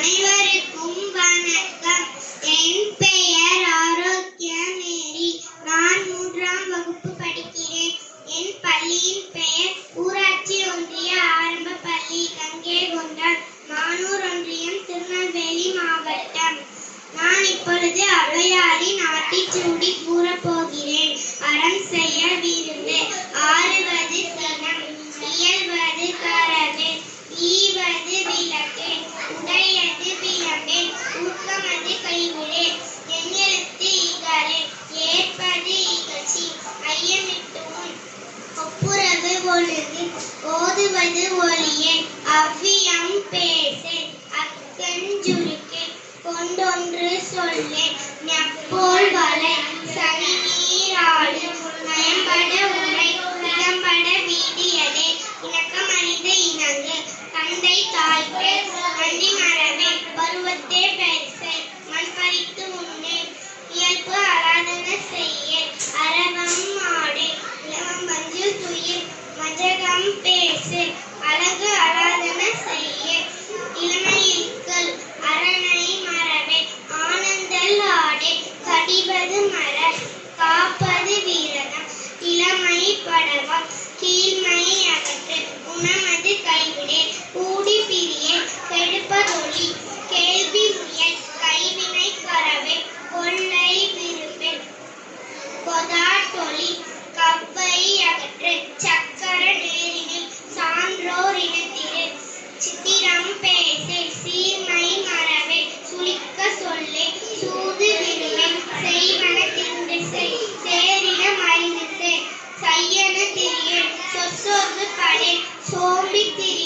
அனைவருக்கும் வணக்கம் என் பொழுது ஓதுவது ஒளியேன் அவ்வியம் பேசேன் அக்கஞ்சுருக்கே கொண்டொன்று சொல்லேன் நப்போல் வலை சனி நீராடு நயம்பட in home with